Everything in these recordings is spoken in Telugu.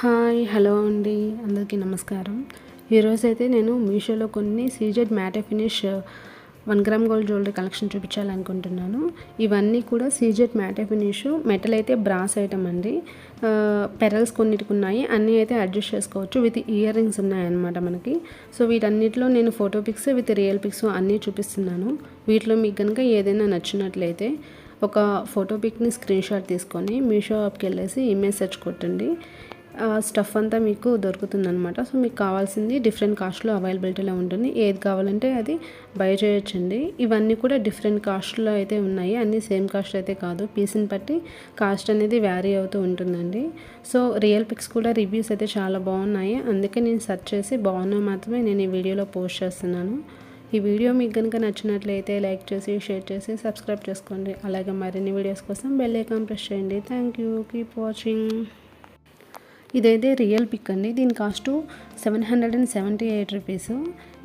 హాయ్ హలో అండి. అందరికీ నమస్కారం. ఈరోజు అయితే నేను మీషోలో కొన్ని CZ matte finish one gram gold jewellery collection చూపించాలనుకుంటున్నాను. ఇవన్నీ కూడా సీజెడ్ మ్యాటే ఫినిష్ మెటల్ అయితే బ్రాస్ ఐటమ్ అండి. పెరల్స్ కొన్నిటికి ఉన్నాయి. అన్నీ అయితే అడ్జస్ట్ చేసుకోవచ్చు. విత్ ఇయర్ రింగ్స్ ఉన్నాయన్నమాట మనకి. సో వీటన్నిటిలో నేను photo pics with real pics అన్నీ చూపిస్తున్నాను. వీటిలో మీకు కనుక ఏదైనా నచ్చినట్లయితే ఒక ఫోటో పిక్ని స్క్రీన్ షాట్ తీసుకొని మీషో యాప్కి వెళ్ళేసి ఇమేజ్ సెర్చ్ కొట్టండి. స్టఫ్ అంతా మీకు దొరుకుతుందనమాట సో మీకు కావాల్సింది డిఫరెంట్ కాస్ట్లో అవైలబిలిటీలో ఉంటుంది. ఏది కావాలంటే అది బై చేయొచ్చండి. ఇవన్నీ కూడా డిఫరెంట్ కాస్ట్లో అయితే ఉన్నాయి. అన్నీ సేమ్ కాస్ట్ అయితే కాదు. పీస్ని బట్టి కాస్ట్ అనేది వ్యారీ అవుతూ ఉంటుందండి. సో రియల్ పిక్స్ కూడా రివ్యూస్ అయితే చాలా బాగున్నాయి. అందుకే నేను సెర్చ్ చేసి బాగున్నా మాత్రమే నేను ఈ వీడియోలో పోస్ట్ చేస్తున్నాను. ఈ వీడియో మీకు కనుక నచ్చినట్లయితే లైక్ చేసి షేర్ చేసి సబ్స్క్రైబ్ చేసుకోండి. అలాగే మరిన్ని వీడియోస్ కోసం బెల్ ఐకాన్ ప్రెస్ చేయండి. థ్యాంక్ యూ కీప్ వాచింగ్ ఇదైతే రియల్ పిక్ అండి. దీని cost seven hundred and seventy eight rupees.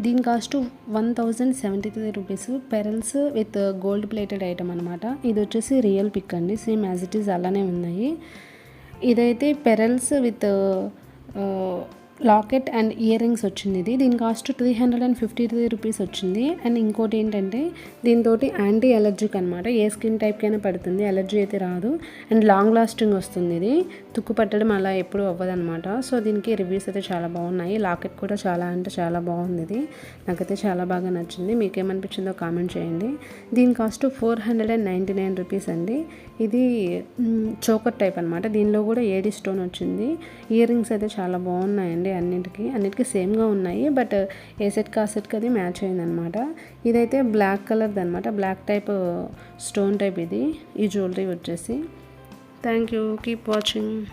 దీని cost one thousand seventy three rupees. Pearls with gold plated item అనమాట ఇది వచ్చేసి రియల్ పిక్ అండి. సేమ్ యాజ్ ఇట్ ఈస్ అలానే ఉన్నాయి. ఇదైతే pearls with locket and ear rings వచ్చింది. ఇది దీని cost three hundred and fifty three rupees వచ్చింది. అండ్ ఇంకోటి ఏంటంటే దీంతో యాంటీ అలర్జిక్ అనమాట ఏ స్కిన్ టైప్కైనా పడుతుంది. అలర్జీ అయితే రాదు. అండ్ లాంగ్ లాస్టింగ్ వస్తుంది ఇది. తుక్కు పట్టడం అలా ఎప్పుడు అవ్వదనమాట సో దీనికి రివ్యూస్ అయితే చాలా బాగున్నాయి. లాకెట్ కూడా చాలా అంటే చాలా బాగుంది ఇది. నాకైతే చాలా బాగా నచ్చింది. మీకు ఏమనిపించిందో కామెంట్ చేయండి. దీని cost four hundred and ninety nine rupees అండి. ఇది చోకర్ టైప్ అనమాట దీనిలో కూడా ఏడి స్టోన్ వచ్చింది? ఇయర్ రింగ్స్ అయితే చాలా బాగున్నాయండి. ఉంటాయి అన్నిటికీ అన్నిటికీ సేమ్గా ఉన్నాయి. బట్ ఏ కాసెట్కి సెట్కి అది మ్యాచ్ అయిందనమాట ఇదైతే బ్లాక్ కలర్ది అనమాట బ్లాక్ టైప్ స్టోన్ టైప్ ఇది. ఈ జ్యువెలరీ వచ్చేసి. Thank you. Keep watching.